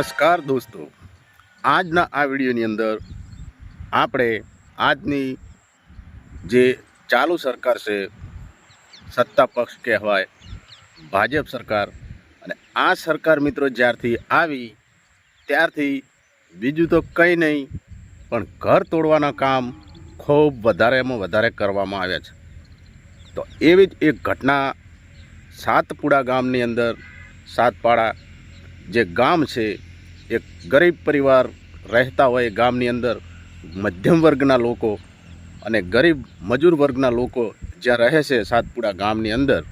નમસ્કાર દોસ્તો. આજના આ વિડીયોની અંદર આપણે આજની જે ચાલુ સરકાર છે, સત્તા પક્ષ કહેવાય, ભાજપ સરકાર અને આ સરકાર મિત્રો જ્યારથી આવી ત્યારથી બીજું તો કંઈ નહીં, પણ ઘર તોડવાના કામ ખૂબ વધારેમાં વધારે કરવામાં આવ્યા છે. તો એવી જ એક ઘટના સાતપુડા ગામની અંદર, સાતપાડા જે ગામ છે એક ગરીબ પરિવાર રહેતા હોય ગામની અંદર, મધ્યમ વર્ગના લોકો અને ગરીબ મજૂર વર્ગના લોકો જ્યાં રહે છે સાતપુડા ગામની અંદર,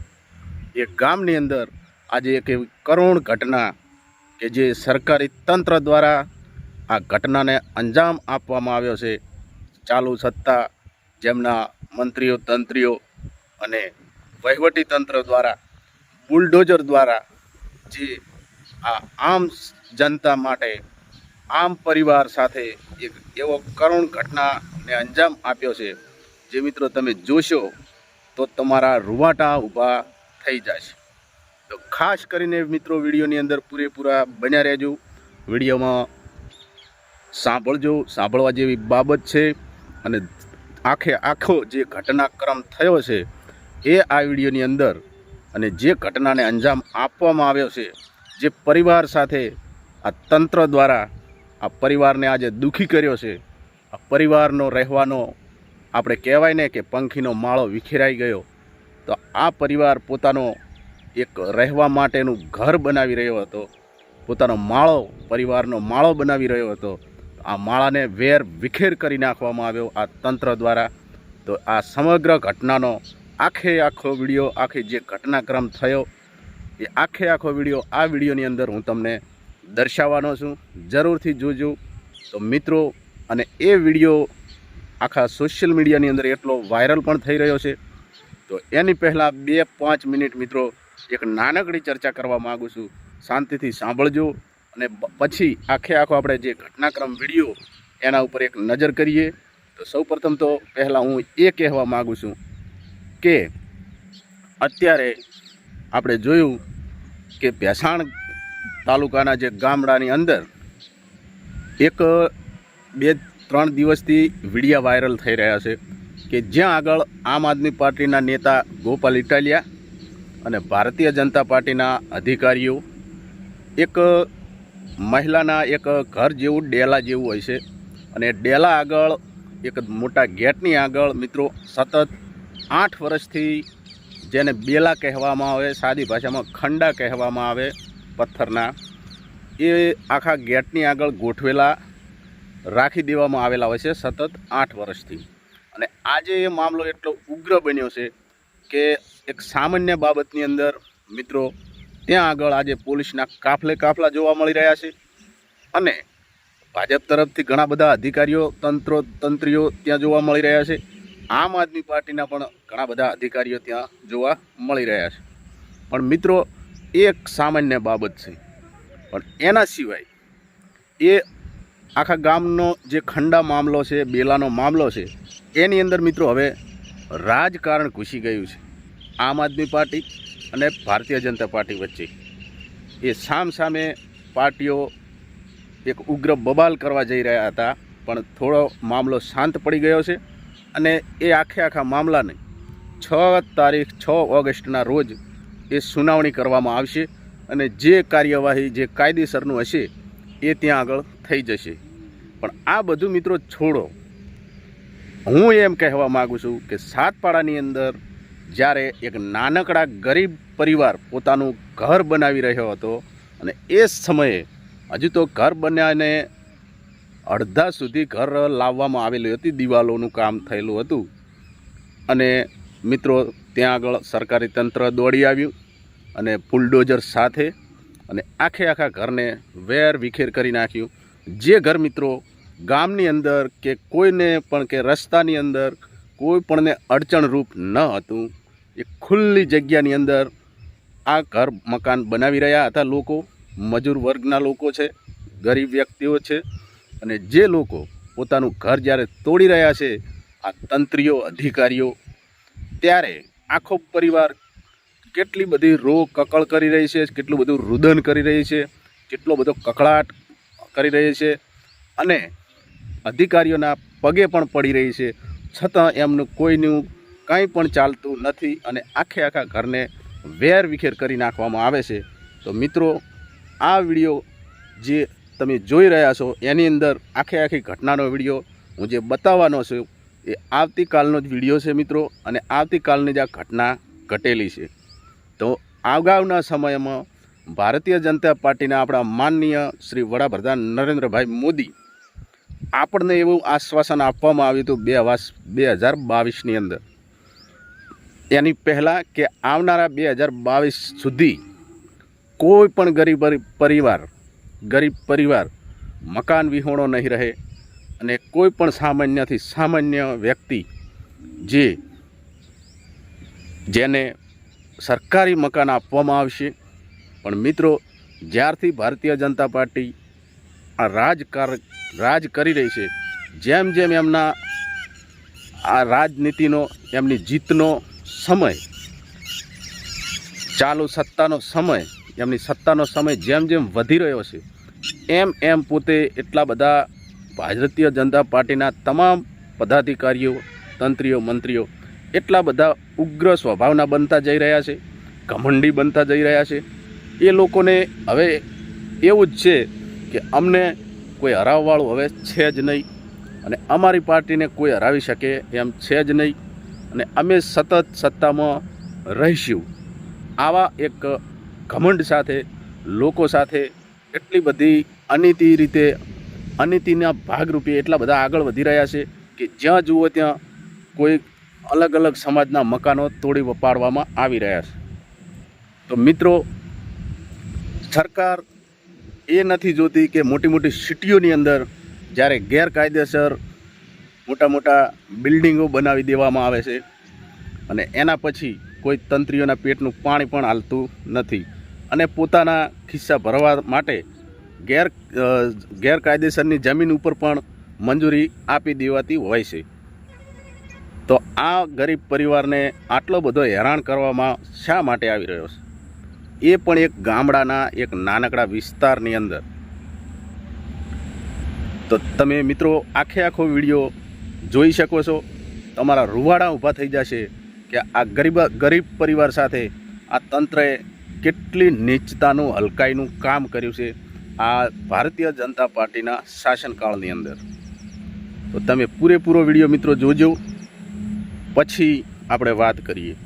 એ ગામની અંદર આજે એક એવી કરુણ ઘટના કે જે સરકારી તંત્ર દ્વારા આ ઘટનાને અંજામ આપવામાં આવ્યો છે. ચાલુ સત્તા જેમના મંત્રીઓ, તંત્રીઓ અને વહીવટી તંત્ર દ્વારા, બુલડોઝર દ્વારા જે આ આમ જનતા માટે, આમ પરિવાર સાથે એક એવો કરુણ ઘટનાને અંજામ આપ્યો છે. જે મિત્રો તમે જોશો, તો તમારા રૂવાટા ઊભા થઈ જશે. તો ખાસ કરીને મિત્રો વિડીયોની અંદર પૂરેપૂરા બન્યા રહેજો. વિડીયોમાં સાંભળજો, સાંભળવા જેવી બાબત છે અને આખે આખો જે ઘટનાક્રમ થયો છે, એ આ વિડીયોની અંદર અને જે ઘટનાને અંજામ આપવામાં આવ્યો છે જે પરિવાર સાથે આ તંત્ર દ્વારા આ પરિવારને આજે દુઃખી કર્યો છે, આ પરિવારનો રહેવાનો આપણે કહેવાય ને કે પંખીનો માળો વિખેરાઈ ગયો, તો આ પરિવાર પોતાનો એક રહેવા માટેનું ઘર બનાવી રહ્યો હતો, પોતાનો માળો, પરિવારનો માળો બનાવી રહ્યો હતો. આ માળાને વેર વિખેર કરી નાખવામાં આવ્યો આ તંત્ર દ્વારા. તો આ સમગ્ર ઘટનાનો આખે આખો વીડિયો, આખી જે ઘટનાક્રમ થયો એ આખે આખો વીડિયો આ વિડીયોની અંદર હું તમને દર્શાવવાનો છું. જરૂરથી જોજો. તો મિત્રો, અને એ વીડિયો આખા સોશિયલ મીડિયાની અંદર એટલો વાયરલ પણ થઈ રહ્યો છે. તો એની પહેલાં બે પાંચ મિનિટ મિત્રો એક નાનકડી ચર્ચા કરવા માગું છું. શાંતિથી સાંભળજો અને પછી આખે આખો આપણે જે ઘટનાક્રમ વીડિયો એના ઉપર એક નજર કરીએ. તો સૌપ્રથમ તો પહેલાં હું એ કહેવા માગું છું કે અત્યારે આપણે જોયું કે ભેસાણ તાલુકાના જે ગામડાની અંદર એક, બે, ત્રણ દિવસથી વિડીયા વાયરલ થઈ રહ્યા છે કે જ્યાં આગળ આમ આદમી પાર્ટીના નેતા ગોપાલ ઇટાલિયા અને ભારતીય જનતા પાર્ટીના અધિકારીઓ, એક મહિલાના એક ઘર જેવું, ડેલા જેવું હોય છે. અને ડેલા આગળ, એક મોટા ગેટની આગળ મિત્રો, સતત આઠ વર્ષથી જેને બેલા કહેવામાં આવે, સાદી ભાષામાં ખંડા કહેવામાં આવે પથ્થરના, એ આખા ગેટની આગળ ગોઠવેલા, રાખી દેવામાં આવેલા હોય છે સતત આઠ વર્ષથી. અને આજે એ મામલો એટલો ઉગ્ર બન્યો છે કે એક સામાન્ય બાબતની અંદર, મિત્રો, ત્યાં આગળ આજે પોલીસના કાફલે કાફલા જોવા મળી રહ્યા છે. અને ભાજપ તરફથી ઘણા બધા અધિકારીઓ, તંત્રો, તંત્રીઓ ત્યાં જોવા મળી રહ્યા છે. આમ આદમી પાર્ટીના પણ ઘણા બધા અધિકારીઓ ત્યાં જોવા મળી રહ્યા છે. પણ મિત્રો એક સામાન્ય બાબત છે. પણ એના સિવાય એ આખા ગામનો જે ખંડા મામલો છે, બેલાનો મામલો છે, એની અંદર મિત્રો હવે રાજકારણ ઘૂસી ગયું છે. આમ આદમી પાર્ટી અને ભારતીય જનતા પાર્ટી વચ્ચે. એ સામ સામે પાર્ટીઓ એક ઉગ્ર બબાલ કરવા જઈ રહ્યા હતા, પણ થોડો મામલો શાંત પડી ગયો છે. અને એ આખે આખા મામલાને છ તારીખ છ ઓગસ્ટના રોજ એ સુનાવણી કરવામાં આવશે અને જે કાર્યવાહી, જે કાયદેસરનું હશે એ ત્યાં આગળ થઈ જશે. પણ આ બધું મિત્રો છોડો. હું એમ કહેવા માગું છું કે સાતપાડાની અંદર જ્યારે એક નાનકડા ગરીબ પરિવાર પોતાનું ઘર બનાવી રહ્યો હતો અને એ સમયે હજુ તો ઘર બન્યાને અડધા સુધી ઘર લાવવામાં આવેલી હતી, દિવાલોનું કામ થયેલું હતું. અને મિત્રો, ત્યાં આગળ સરકારી તંત્ર દોડી આવ્યું અને બુલડોઝર સાથે અને આખે આખા ઘરને વેર વિખેર કરી નાખ્યું. જે ઘર મિત્રો ગામની અંદર કે કોઈને પણ કે રસ્તાની અંદર કોઈ પણને અડચણરૂપ ન હતું, એ ખુલ્લી જગ્યાની અંદર આ ઘર મકાન બનાવી રહ્યા હતા લોકો. મજૂર વર્ગના લોકો છે, ગરીબ વ્યક્તિઓ છે અને જે લોકો પોતાનું ઘર જ્યારે તોડી રહ્યા છે, આ તંત્રીઓ, અધિકારીઓ, ત્યારે આખો પરિવાર કેટલી બધી રો કકળ કરી રહી છે, કેટલું બધું રુદન કરી રહી છે, કેટલો બધો કકળાટ કરી રહી છે અને અધિકારીઓના પગે પણ પડી રહી છે. છતાં એમનું કોઈનું કંઈ પણ ચાલતું નથી અને આખે આખા ઘરને વેર વિખેર કરી નાખવામાં આવે છે. તો મિત્રો, આ વીડિયો જે તમે જોઈ રહ્યા છો, એની અંદર આખે આખી ઘટનાનો વીડિયો હું જે બતાવવાનો છું, એ આવતીકાલનો જ વીડિયો છે મિત્રો, અને આવતીકાલની જ આ ઘટના ઘટેલી છે. તો અગાઉના સમયમાં ભારતીય જનતા પાર્ટીના આપણા માનનીય શ્રી વડાપ્રધાન નરેન્દ્રભાઈ મોદી આપણને એવું આશ્વાસન આપવામાં આવ્યું હતું બે વાસ બે હજાર બાવીસની અંદર. એની પહેલાં કે આવનારા બે હજાર બાવીસ સુધી કોઈ પણ ગરીબ પરિવાર ગરીબ પરિવાર મકાન વિહોણો નહીં રહે અને કોઈ પણ સામાન્યથી સામાન્ય વ્યક્તિ જે જેને સરકારી મકાન આપવામાં આવશે, પણ મિત્રો જ્યારથી ભારતીય જનતા પાર્ટી આ રાજકાર રાજ કરી રહી છે, જેમ જેમ એમના આ રાજનીતિનો, એમની જીતનો સમય, ચાલુ સત્તાનો સમય એમની સત્તાનો સમય જેમ જેમ વધી રહ્યો છે, એમ એમ પોતે એટલા બધા ભારતીય જનતા પાર્ટીના તમામ પદાધિકારીઓ, તંત્રીઓ, મંત્રીઓ એટલા બધા ઉગ્ર સ્વભાવના બનતા જઈ રહ્યા છે, ઘમંડી બનતા જઈ રહ્યા છે. એ લોકોને હવે એવું જ છે કે અમને કોઈ હરાવવાળું હવે છે જ નહીં અને અમારી પાર્ટીને કોઈ હરાવી શકે એમ છે જ નહીં અને અમે સતત સત્તામાં રહીશું. આવા એક ઘમંડ સાથે, લોકો સાથે એટલી બધી અનીતિ રીતે, અનીતિના ભાગરૂપે એટલા બધા આગળ વધી રહ્યા છે કે જ્યાં જુઓ ત્યાં કોઈ અલગ અલગ સમાજના મકાનો તોડી પાડવામાં આવી રહ્યા છે. તો મિત્રો, સરકાર એ નથી જોતી કે મોટી મોટી સિટીઓની અંદર જ્યારે ગેરકાયદેસર મોટા મોટા બિલ્ડિંગો બનાવી દેવામાં આવે છે અને એના પછી કોઈ તંત્રીઓના પેટનું પાણી પણ હાલતું નથી. અને પોતાના ખિસ્સા ભરવા માટે ગેર ગેરકાયદેસરની જમીન ઉપર પણ મંજૂરી આપી દેવાતી હોય છે. તો આ ગરીબ પરિવારને આટલો બધો હેરાન કરવામાં શા માટે આવી રહ્યો છે? એ પણ એક ગામડાના એક નાનકડા વિસ્તારની અંદર. તો તમે મિત્રો આખે આખો વીડિયો જોઈ શકો છો. તમારા રૂવાડા ઊભા થઈ જશે કે આ ગરીબ ગરીબ પરિવાર સાથે આ તંત્રએ કેટલી નીચતાનું, હલકાઈનું કામ કર્યું છે આ ભારતીય જનતા પાર્ટીના શાસનકાળની અંદર. તો તમે પૂરેપૂરો વીડિયો મિત્રો જોજો. પછી આપણે વાત કરીએ.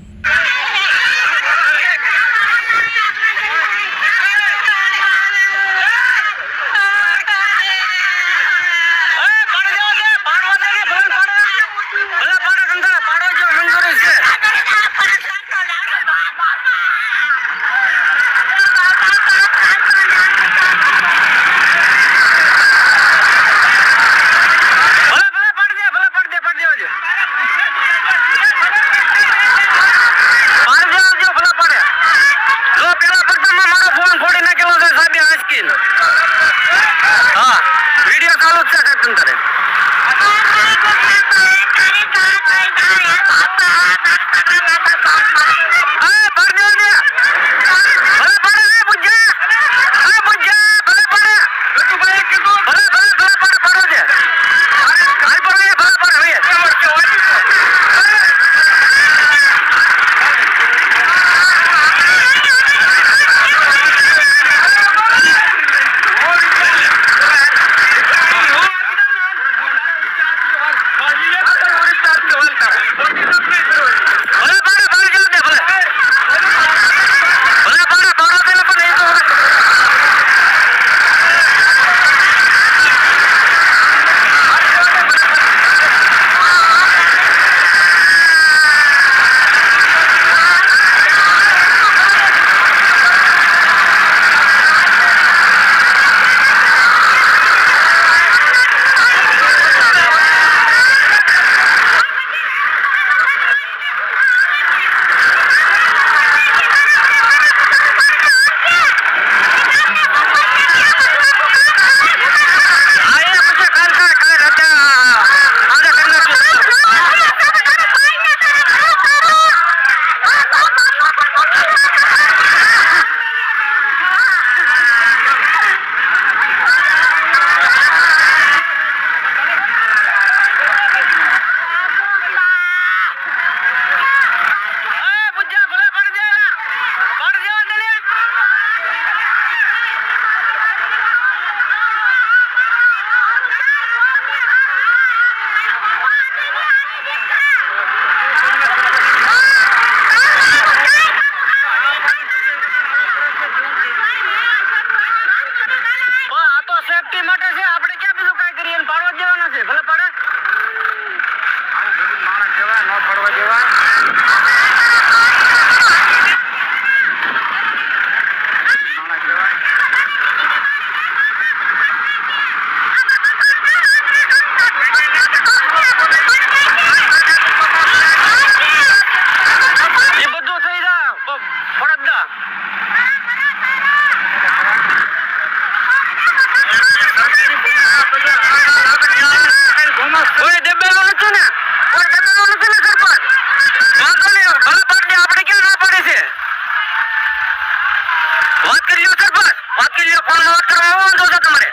વાત કરી લો સરપંચ. વાત કરી ફોન વાત કરવા વાંધો છે તમારે.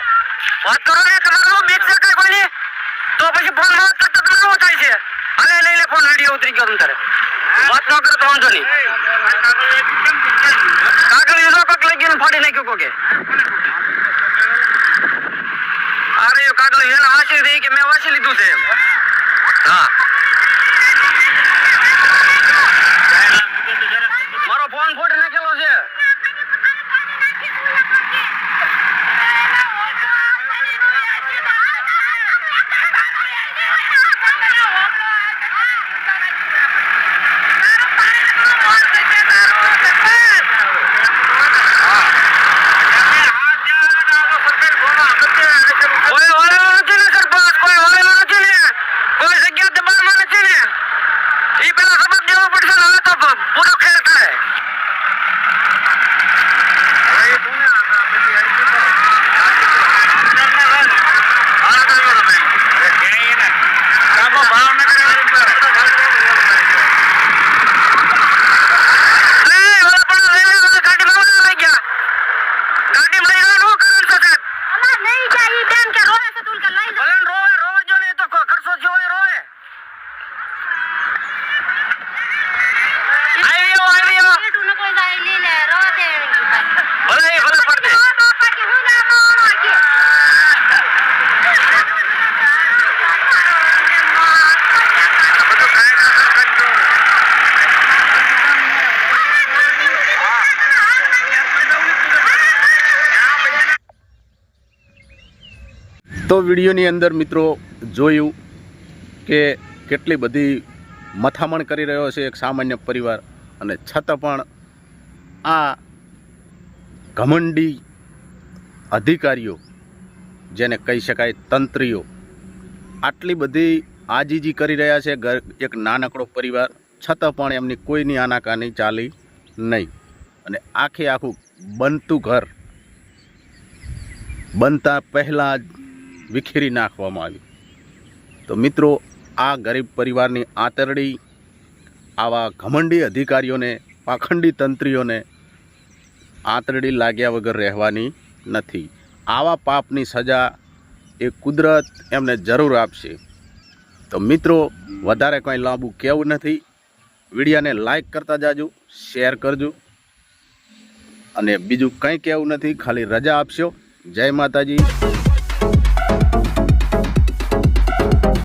વાત કરો ને છે કઈ કોઈ તો પછી ફોન વાત કરતા તમને છે. અને લઈ લે, ફોન રેડિયો ઉતરી ગયો તારે. વાત ન કરો તો વાંધો નહીં. કાગળ યુઝો કોક લઈ ફાડી નાખ્યો કોકે? એ કાગળ એને વાંચી દે કે મેં વાંચી લીધું છે હા મારો ફોન ફોડી નાખેલો છે કોઈ વાળેલો નથી ને સરપંચ કોઈ વાળેલો નથી ને કોઈ જગ્યા દબાણમાં નથી ને ઈ પેલા જવાબ દેવો પડશે ને હવે તો પ- પૂરો ખેર કરે એ, ઓલા પણ લઈ લે, ઓલા ગાડીમાં ઓલા લઈ ગયા. ગાડીમાં લઈ ગયા, નું કારણ છે સાહેબ? ભલે ને રોવે, રોવે જો ને, એ તો ખ- ખર્ચો થયો હોય, રોવે. આવી જાઓ, આવી જાઓ. ભલે એ ભલે પડ દે. તો વિડીયોની અંદર મિત્રો જોયું કે કેટલી બધી મથામણ કરી રહ્યો છે એક સામાન્ય પરિવાર અને છતાં પણ આ ઘમંડી અધિકારીઓ, જેને કહી શકાય તંત્રીઓ, આટલી બધી આજીજી કરી રહ્યા છે ઘર, એક નાનકડો પરિવાર, છતાં પણ એમની કોઈની આનાકાની ચાલી નહીં. અને આખે આખું બનતું ઘર બનતા પહેલાં જ વિખેરી નાખવામાં આવી. તો મિત્રો, આ ગરીબ પરિવારની આંતરડી, આવા ઘમંડી અધિકારીઓને, પાખંડી તંત્રીઓને આંતરડી લાગ્યા વગર રહેવાની નથી. આવા પાપની સજા એ કુદરત એમને જરૂર આપશે. તો મિત્રો, વધારે કંઈ લાંબુ કહેવું નથી. વિડીયાને લાઈક કરતા જાજો, શેર કરજો. અને બીજું કંઈ કહેવું નથી, ખાલી રજા આપશો. જય માતાજી.